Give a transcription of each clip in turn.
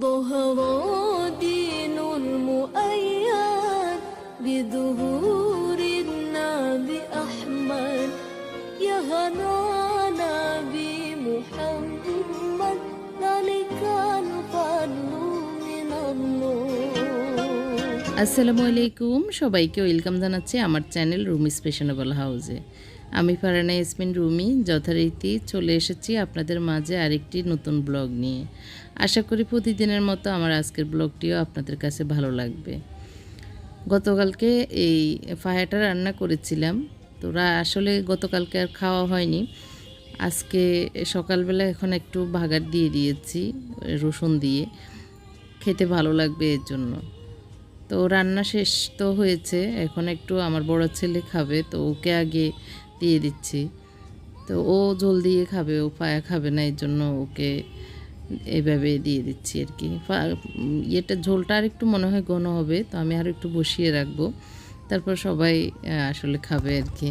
ظهر دين المؤيد بظهور النبي أحمد يا هنانا بمحمد ذلك الفضل من الله আসসালামু আলাইকুম সবাইকে ওয়েলকাম জানাচ্ছি আমার চ্যানেল রুমি স্পেশনেবল হাউসে আমি ফারানা ইসমিন রুমি, যথারীতি চলে এসেছি আপনাদের মাঝে আরেকটি নতুন ব্লগ নিয়ে। আশা করি প্রতিদিনের মতো আমার আজকের ব্লগটিও আপনাদের কাছে ভালো লাগবে। গতকালকে এই ফায়াটা রান্না করেছিলাম, তো আসলে গতকালকে আর খাওয়া হয়নি। আজকে সকালবেলা এখন একটু ভাগার দিয়ে দিয়েছি, রসুন দিয়ে। খেতে ভালো লাগবে এর জন্য। তো রান্না শেষ তো হয়েছে, এখন একটু আমার বড় ছেলে খাবে, তো ওকে আগে দিয়ে দিচ্ছি। তো ও জল দিয়ে খাবে, ও পায়া খাবে না, এর জন্য ওকে এইভাবে দিয়ে দিচ্ছি আর কি। ইয়েটা ঝোলটা আর একটু মনে হয় ঘন হবে, তো আমি আর একটু বসিয়ে রাখব। তারপর সবাই আসলে খাবে আর কি।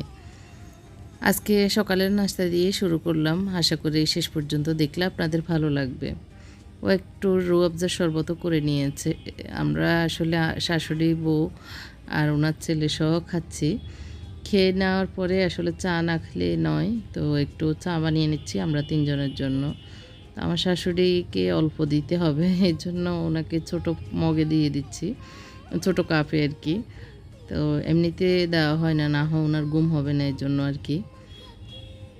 আজকে সকালের নাস্তা দিয়ে শুরু করলাম। আশা করি শেষ পর্যন্ত দেখলে আপনাদের ভালো লাগবে। ও একটু রুয়াবজা শরবতও করে নিয়েছে। আমরা আসলে শাশুড়ি, বউ আর ওনার ছেলে সহ খাচ্ছি। খেয়ে নেওয়ার পরে আসলে চা না খেলে নয়। তো একটু চা বানিয়ে নিচ্ছি আমরা তিনজনের জন্য। আমার শাশুড়িকে অল্প দিতে হবে এই জন্য ওনাকে ছোট মগে দিয়ে দিচ্ছি, ছোট কাপে আর কি। তো এমনিতে দেওয়া হয় না না হয় ওনার গুম হবে না এর জন্য আর কি।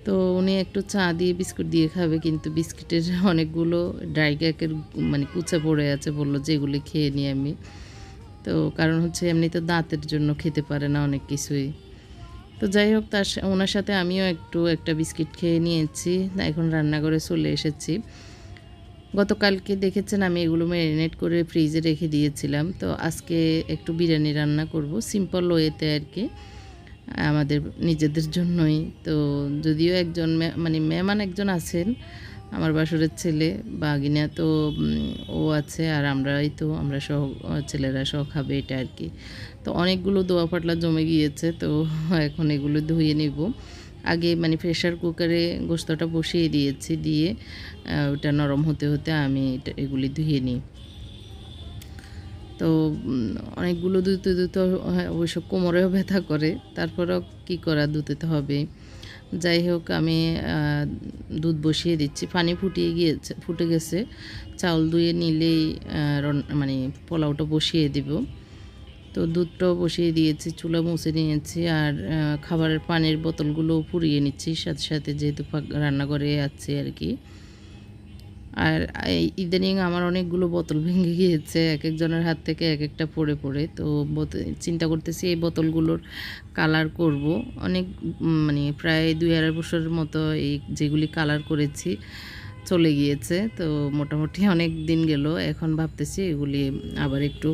তো উনি একটু চা দিয়ে বিস্কুট দিয়ে খাবে, কিন্তু বিস্কিটের অনেকগুলো ড্রাই কেকের মানে কুচা পড়ে আছে, বলল যে এগুলি খেয়ে নিই আমি। তো কারণ হচ্ছে এমনি তো দাঁতের জন্য খেতে পারে না অনেক কিছুই। তো যাই হোক, তার ওনার সাথে আমিও একটু একটা বিস্কিট খেয়ে নিয়েছি। এখন রান্নাঘরে চলে এসেছি। গতকালকে দেখেছেন আমি এগুলো ম্যারিনেট করে ফ্রিজে রেখে দিয়েছিলাম। তো আজকে একটু বিরিয়ানি রান্না করব সিম্পল ওয়েতে আর কি। আমাদের নিজেদের জন্যই। তো যদিও একজন মানে মেহমান একজন আছেন, আমার বাসুরের ছেলে বাগিনা, তো ও আছে আর আমরাই তো, আমরা সহ, ছেলেরা সহ খাবে এটা আর কি। তো অনেকগুলো দোয়া পাটলা জমে গিয়েছে, তো এখন এগুলো ধুয়ে নিব। আগে মানে প্রেশার কুকারে গোস্তটা বসিয়ে দিয়েছি, দিয়ে ওটা নরম হতে হতে আমি এগুলি ধুয়ে নিই। তো অনেকগুলো ধুতে হয়, অবশ্য কোমরেও ব্যথা করে তারপরেও কি করা ধুতে হবে যাই হোক আমি দুধ বসিয়ে দিচ্ছি। পানি ফুটিয়ে গিয়েছে ফুটে গেছে। চাউল ধুয়ে নিলেই মানে পোলাওটা বসিয়ে দিব। তো দুধটাও বসিয়ে দিয়েছি চুলা মুছে নিয়েছি আর খাবারের পানির বোতলগুলো পুড়িয়ে নিচ্ছি। সাথে সাথে যেহেতু রান্নাঘরে আছে আর কি। আর ইদানিং আমার অনেকগুলো বোতল ভেঙে গিয়েছে, এক একজনের হাত থেকে এক একটা পড়ে পড়ে। তো চিন্তা করতেছি এই বোতলগুলোর কালার করব। অনেক মানে প্রায় দুই আড়াই বছরের মতো এই যেগুলি কালার করেছি চলে গিয়েছে। তো মোটামুটি অনেক দিন গেল, এখন ভাবতেছি এগুলি আবার একটু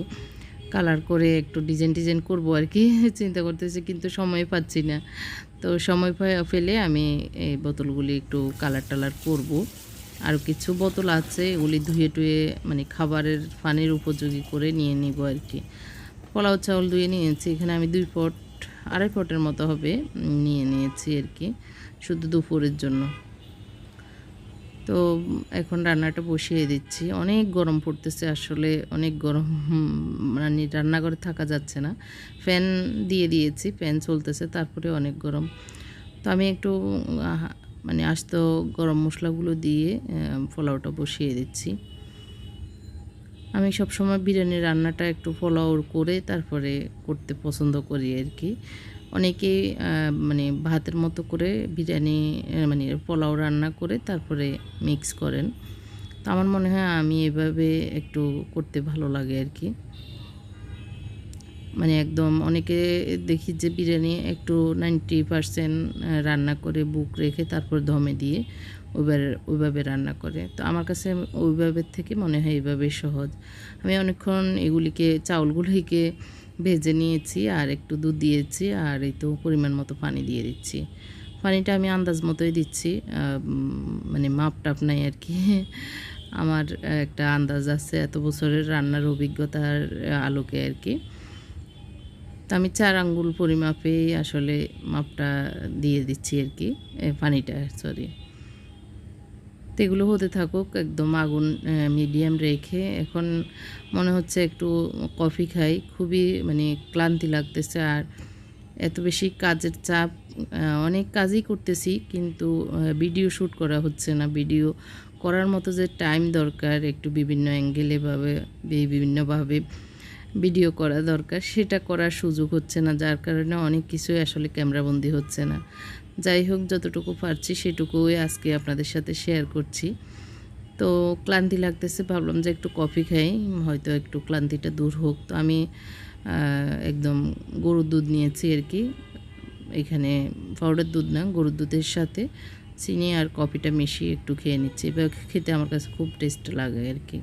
কালার করে একটু ডিজাইন ডিজাইন করব আর কি। চিন্তা করতেছি কিন্তু সময় পাচ্ছি না। তো সময় পেলে আমি এই বোতলগুলি একটু কালার টালার করব। আর কিছু বোতল আছে এগুলি ধুয়ে টুয়ে মানে খাবারের পানির উপযোগী করে নিয়ে নিব আর কি। পোলাও চাউল ধুয়ে নিয়েছি, এখানে আমি দুই পট, আড়াই পটের মতো হবে নিয়ে নিয়েছি আর কি, শুধু দুপুরের জন্য। তো এখন রান্নাটা বসিয়ে দিচ্ছি। অনেক গরম পড়তেছে আসলে, অনেক গরম মানে রান্নাঘরে থাকা যাচ্ছে না। ফ্যান দিয়ে দিয়েছি, ফ্যান চলতেছে, তারপরে অনেক গরম। তো আমি একটু মানে আস্ত গরম মশলাগুলো দিয়ে পোলাওটা বসিয়ে দিচ্ছি। আমি সবসময় বিরিয়ানি রান্নাটা একটু পোলাও করে তারপরে করতে পছন্দ করি আর কি। অনেকেই মানে ভাতের মতো করে বিরিয়ানি মানে পোলাও রান্না করে তারপরে মিক্স করেন। তো আমার মনে হয় আমি এভাবে একটু করতে ভালো লাগে আর কি। মানে একদম অনেকে দেখি যে বিরিয়ানি একটু নাইনটি পারসেন্ট রান্না করে বুক রেখে তারপর দমে দিয়ে ওইভাবে ওইভাবে রান্না করে। তো আমার কাছে ওইভাবে থেকে মনে হয় এইভাবে সহজ। আমি অনেকক্ষণ এগুলিকে, চাউলগুলিকে ভেজে নিয়েছি আর একটু দুধ দিয়েছি আর এই তো পরিমাণ মতো পানি দিয়ে দিচ্ছি। পানিটা আমি আন্দাজ মতোই দিচ্ছি মানে মাপ টাপ নাই আর কি। আমার একটা আন্দাজ আছে এত বছরের রান্নার অভিজ্ঞতার আলোকে আর কি। তো আমি চার আঙ্গুল পরিমাপেই আসলে মাপটা দিয়ে দিচ্ছি আর কি পানিটা সরি তো এগুলো হতে থাকুক, একদম আগুন মিডিয়াম রেখে এখন মনে হচ্ছে একটু কফি খাই, খুবই মানে ক্লান্তি লাগতেছে আর এত বেশি কাজের চাপ অনেক কাজই করতেছি কিন্তু ভিডিও শ্যুট করা হচ্ছে না। ভিডিও করার মতো যে টাইম দরকার একটু বিভিন্ন অ্যাঙ্গেলে ভাবে বিভিন্নভাবে ভিডিও করা দরকার, সেটা করার সুযোগ হচ্ছে না, যার কারণে অনেক কিছুই আসলে ক্যামেরাবন্দি হচ্ছে না। যাই হোক, যতটুকু পারছি সেটুকুই আজকে আপনাদের সাথে শেয়ার করছি। তো ক্লান্তি লাগতেছে, ভাবলাম যে একটু কফি খাই, হয়তো একটু ক্লান্তিটা দূর হোক। তো আমি একদম গরুর দুধ নিয়েছি আর কি। এখানে পাউডার দুধ না, গরুর দুধের সাথে চিনি আর কফিটা মিশিয়ে একটু খেয়ে নিচ্ছি। এবার খেতে আমার কাছে খুব টেস্ট লাগে আর কি।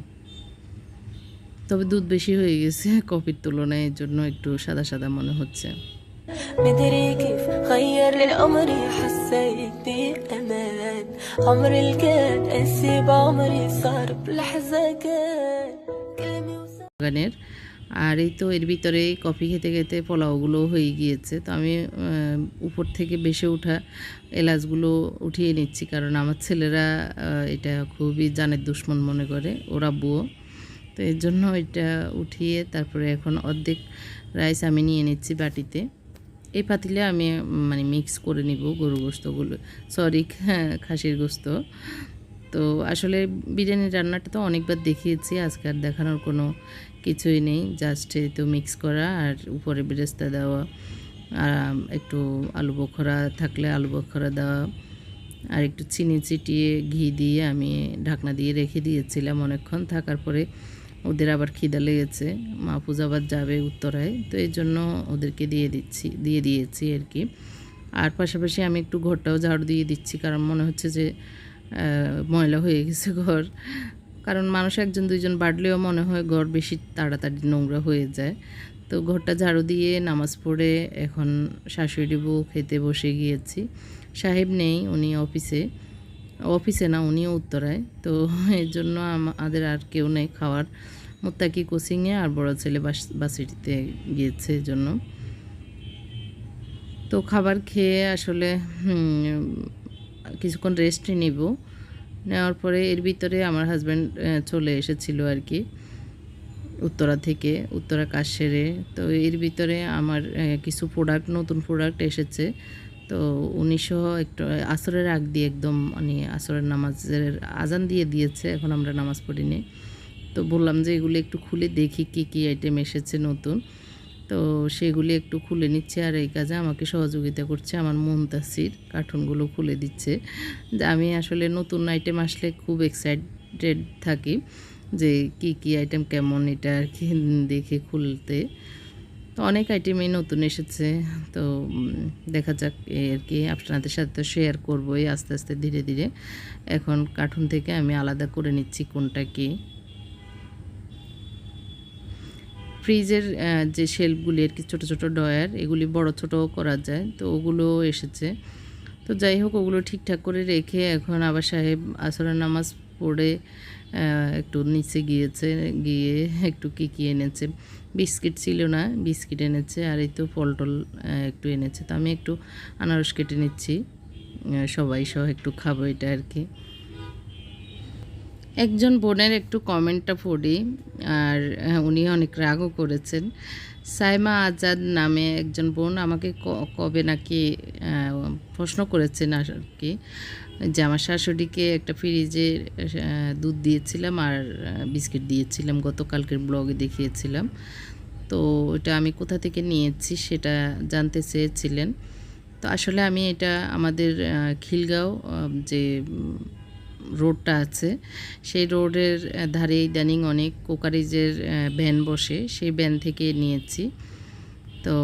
তবে দুধ বেশি হয়ে গেছে কফির তুলনায় এর জন্য একটু সাদা সাদা মনে হচ্ছে مدري كيف غير لي عمري حسيت بأمان عمري الكاد أسيب عمري صار بلحظة كان كلمة وسام বাগানের আর এই তো এর ভিতরে কফি খেতে খেতে পোলাওগুলো হয়ে গিয়েছে তো আমি আহ, উপর থেকে বেসে ওঠা এলাচগুলো উঠিয়ে নিচ্ছি কারণ আমার ছেলেরা আহ, এটা খুবই জানের দুশ্মন মনে করে ওরা বুয়ো তো এর জন্য এটা উঠিয়ে তারপরে এখন অর্ধেক রাইস আমি নিয়ে নিচ্ছি বাটিতে। এই পাতিলে আমি মানে মিক্স করে নিব গরু গোস্তগুলো সরি খাসির গোস্ত তো আসলে বিরিয়ানি রান্নাটা তো অনেকবার দেখিয়েছি, আজকে আর দেখানোর কোনো কিছুই নেই। জাস্ট তো মিক্স করা আর উপরে বেরেস্তা দেওয়া, আর একটু আলু বখরা থাকলে আলু বখরা দেওয়া, আর একটু চিনি চিটিয়ে ঘি দিয়ে আমি ঢাকনা দিয়ে রেখে দিয়েছিলাম অনেকক্ষণ। থাকার পরে ওদের আবার খিদা লেগেছে। মা পূজাবার যাবে উত্তরায়, তো এই জন্য ওদেরকে দিয়ে দিচ্ছি, দিয়ে দিয়েছি আর কি। আর পাশাপাশি আমি একটু ঘরটাও ঝাড়ু দিয়ে দিচ্ছি, কারণ মনে হচ্ছে যে ময়লা হয়ে গেছে ঘর। কারণ মানুষ একজন দুইজন বাড়লেও মনে হয় ঘর বেশি তাড়াতাড়ি নোংরা হয়ে যায়। তো ঘরটা ঝাড়ু দিয়ে নামাজ পড়ে এখন শাশুড়ি বউ খেতে বসে গিয়েছি। সাহেব নেই, উনি অফিসে। অফিসে না, উনিও উত্তরায় তো এর জন্য আমাদের আর কেউ নেই খাওয়ার। মোত্তাকি কোচিংয়ে আর বড় ছেলে বাস বাসিটিতে গিয়েছে জন্য তো খাবার খেয়ে আসলে কিছুক্ষণ রেস্ট নিব। নেওয়ার পরে এর ভিতরে আমার হাজব্যান্ড চলে এসেছিল আর কি, উত্তরা থেকে, উত্তরা কাজ সেরে। তো এর ভিতরে আমার কিছু প্রোডাক্ট নতুন প্রোডাক্ট এসেছে। তো উনিশশো একটু, আসরের আগ দিয়ে একদম মানে আসরের নামাজের আজান দিয়ে দিয়েছে, এখন আমরা নামাজ পড়িনি তো বললাম যে এগুলি একটু খুলে দেখি কি কি আইটেম এসেছে নতুন। তো সেগুলি একটু খুলে নিচ্ছে আর এই কাজে আমাকে সহযোগিতা করছে আমার মুনতাসির, কার্টুনগুলো খুলে দিচ্ছে। যে আমি আসলে নতুন আইটেম আসলে খুব এক্সাইটেড থাকি যে কি কি আইটেম কেমন এটা আর কি দেখে খুলতে। তো অনেক আইটেমই নতুন এসেছে। তো দেখা যাক আর কি। আপনাদের সাথে তো শেয়ার করবোই আস্তে আস্তে, ধীরে ধীরে। এখন কার্টুন থেকে আমি আলাদা করে নিচ্ছি কোনটা কি। ফ্রিজের যে শেলফগুলি আর কি, ছোটো ছোটো ডয়ার এগুলি বড় ছোটো করা যায়। তো ওগুলো এসেছে। তো যাই হোক, ওগুলো ঠিকঠাক করে রেখে এখন আবার সাহেব আসরের নামাজ পড়ে একটু নিচে গিয়েছে, গিয়ে একটু কী কী এনেছে। বিস্কিট ছিল না, বিস্কিট এনেছে আর এই তো ফল টল একটু এনেছে। তো আমি একটু আনারস কেটে নিচ্ছি। সবাই সহ একটু খাব এটা আর কি। একজন বোনের একটু কমেন্টটা পড়ি, আর উনি অনেক রাগও করেছেন। সাইমা আজাদ নামে একজন বোন আমাকে কবে নাকি প্রশ্ন করেছেন আর কি, যে আমার শাশুড়িকে একটা ফ্রিজে দুধ দিয়েছিলাম আর বিস্কিট দিয়েছিলাম, গতকালকের ব্লগে দেখিয়েছিলাম। তো এটা আমি কোথা থেকে নিয়েছি সেটা জানতে চেয়েছিলেন। তো আসলে আমি এটা আমাদের খিলগাঁও যে রোডটা আছে। সেই রোডের ধারে ইদানিং অনেক, কোকারিজের ভ্যান বসে। সেই ভ্যান থেকে নিয়েছি। তো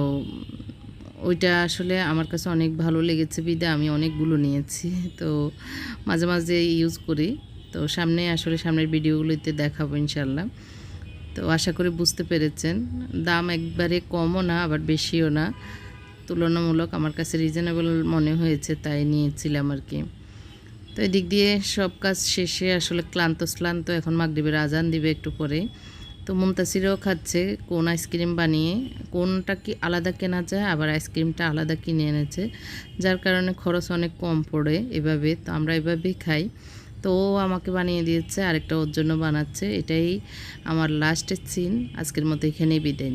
ওইটা আসলে আমার কাছে অনেক ভালো লেগেছে বিদে, আমি অনেকগুলো নিয়েছি। তো মাঝে মাঝে ইউজ করি। তো সামনে, আসলে সামনের ভিডিওগুলোতে দেখাবো ইনশাল্লাহ তো আশা করি বুঝতে পেরেছেন। দাম একবারে কমও না, আবার বেশিও না। তুলনামূলক আমার কাছে রিজনেবল মনে হয়েছে, তাই নিয়েছিলাম আর কি। তো এদিক দিয়ে সব কাজ শেষে আসলে ক্লান্ত শ্লান্ত এখন মাগরিবের আজান দিবে একটু পরে। তো মুমতাসিরও খাচ্ছে কোন আইসক্রিম বানিয়ে, কোনটা কি আলাদা কেনা যায়, আবার আইসক্রিমটা আলাদা কিনে এনেছে, যার কারণে খরচ অনেক কম পড়ে এভাবে, তো আমরা এভাবেই খাই। তো ও আমাকে বানিয়ে দিয়েছে, আরেকটা ওর জন্য বানাচ্ছে, এটাই আমার লাস্টের সিন আজকের মতো এখানেই বিদায়।